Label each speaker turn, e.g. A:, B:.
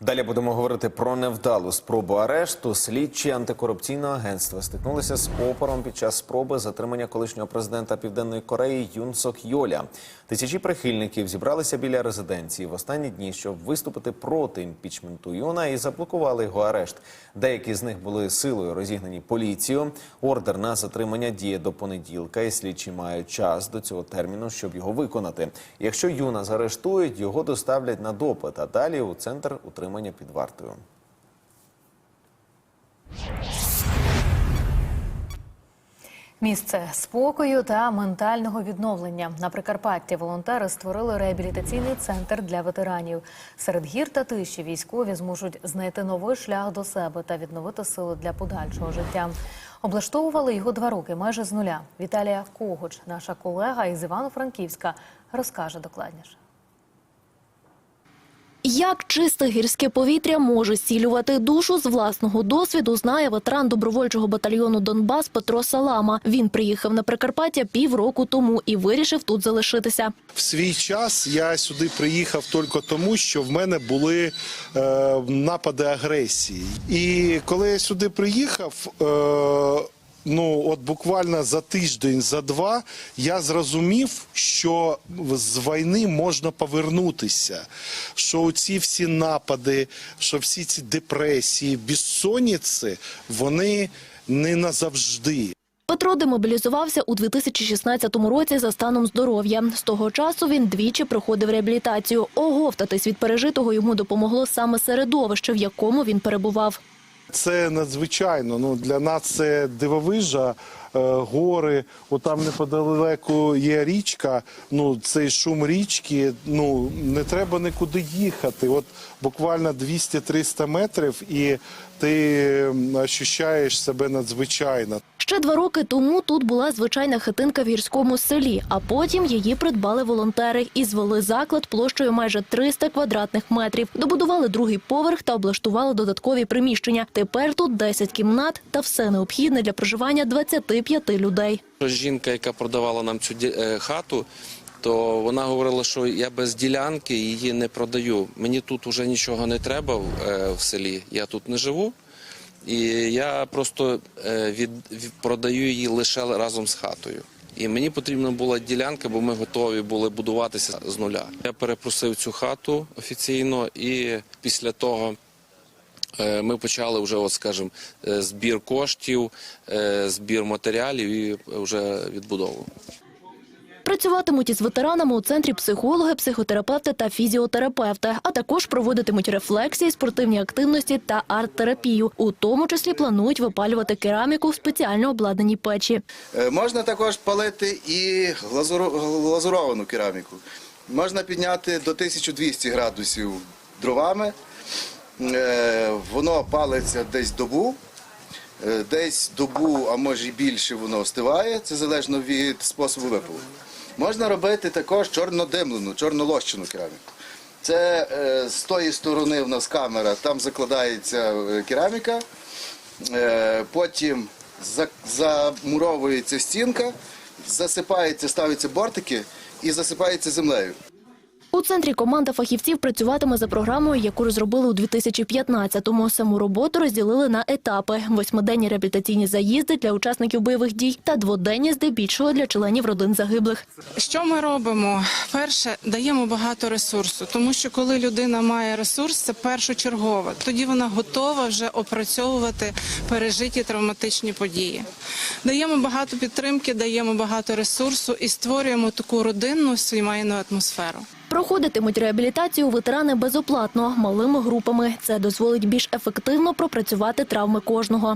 A: Далі будемо говорити про невдалу спробу арешту. Слідчі антикорупційного агентства стикнулися з опором під час спроби затримання колишнього президента Південної Кореї Юн Сок Йоля. Тисячі прихильників зібралися біля резиденції в останні дні, щоб виступити проти імпічменту Юна і заблокували його арешт. Деякі з них були силою розігнані поліцією. Ордер на затримання діє до понеділка, і слідчі мають час до цього терміну, щоб його виконати. Якщо Юна заарештують, його доставлять на допит, а далі у центр утримання під вартою.
B: Місце спокою та ментального відновлення на Прикарпатті волонтери створили реабілітаційний центр для ветеранів. Серед гір та тиші військові зможуть знайти новий шлях до себе та відновити сили для подальшого життя. Облаштовували його два роки майже з нуля. Віталія Когоч, наша колега із Івано-Франківська, розкаже докладніше.
C: Як чисте гірське повітря може зцілювати душу з власного досвіду, знає ветеран добровольчого батальйону Донбас Петро Салама. Він приїхав на Прикарпаття півроку тому і вирішив тут залишитися.
D: В свій час я сюди приїхав тільки тому, що в мене були е, напади агресії. І коли я сюди приїхав, е, ну от буквально за тиждень, за два, я зрозумів, що з війни можна повернутися. Що ці всі напади, що всі ці депресії, безсонниці, вони не назавжди.
C: Петро демобілізувався у 2016 році за станом здоров'я. З того часу він двічі проходив реабілітацію. Оговтатись від пережитого йому допомогло саме середовище, в якому він перебував.
D: Це надзвичайно. Ну для нас це дивовижа. е, Гори, отам неподалеку є річка. Ну цей шум річки. Ну не треба нікуди їхати. От буквально 200-300 метрів, і ти ощущаєш себе надзвичайно.
C: Ще два роки тому тут була звичайна хатинка в гірському селі, а потім її придбали волонтери і звели заклад площею майже 300 квадратних метрів. Добудували другий поверх та облаштували додаткові приміщення. Тепер тут 10 кімнат та все необхідне для проживання 25 людей.
E: Жінка, яка продавала нам цю е, хату, то вона говорила, що я без ділянки її не продаю. Мені тут вже нічого не треба е, в селі. Я тут не живу. І я просто е, від, продаю її лише разом з хатою. І мені потрібна була ділянка, бо ми готові були будуватися з нуля. Я перепросив цю хату офіційно, і після того Е, Ми почали вже, от скажімо, е, збір коштів, збір матеріалів і вже відбудову.
C: Працюватимуть із ветеранами у центрі психологи, психотерапевти та фізіотерапевти, а також проводитимуть рефлексії, спортивні активності та арт-терапію. У тому числі планують випалювати кераміку в спеціально обладнаній печі.
F: Е, Можна також палити і глазуровану кераміку. Можна підняти до 1200 градусів дровами. Е, Воно палиться десь добу. Е, Десь добу, а може і більше, воно остиває. Це залежно від способу випалу. Можна робити також чорнодимлену, чорнолощену кераміку. Це е, з тої сторони в нас камера, там закладається е, кераміка. Е, потім замуровується стінка, засипається, ставляться бортики і засипається землею.
C: У центрі команда фахівців працюватиме за програмою, яку розробили у 2015-му. Саму роботу розділили на етапи: восьмиденні реабілітаційні заїзди для учасників бойових дій та дводенні здебільшого для членів родин загиблих.
G: Що ми робимо? Перше, даємо багато ресурсу, тому що коли людина має ресурс, це першочергово. Тоді вона готова вже опрацьовувати пережиті травматичні події. Даємо багато підтримки, даємо багато ресурсу і створюємо таку родинну сімейну атмосферу.
C: Проходитимуть реабілітацію ветерани безоплатно, малими групами. Це дозволить більш ефективно пропрацювати травми кожного.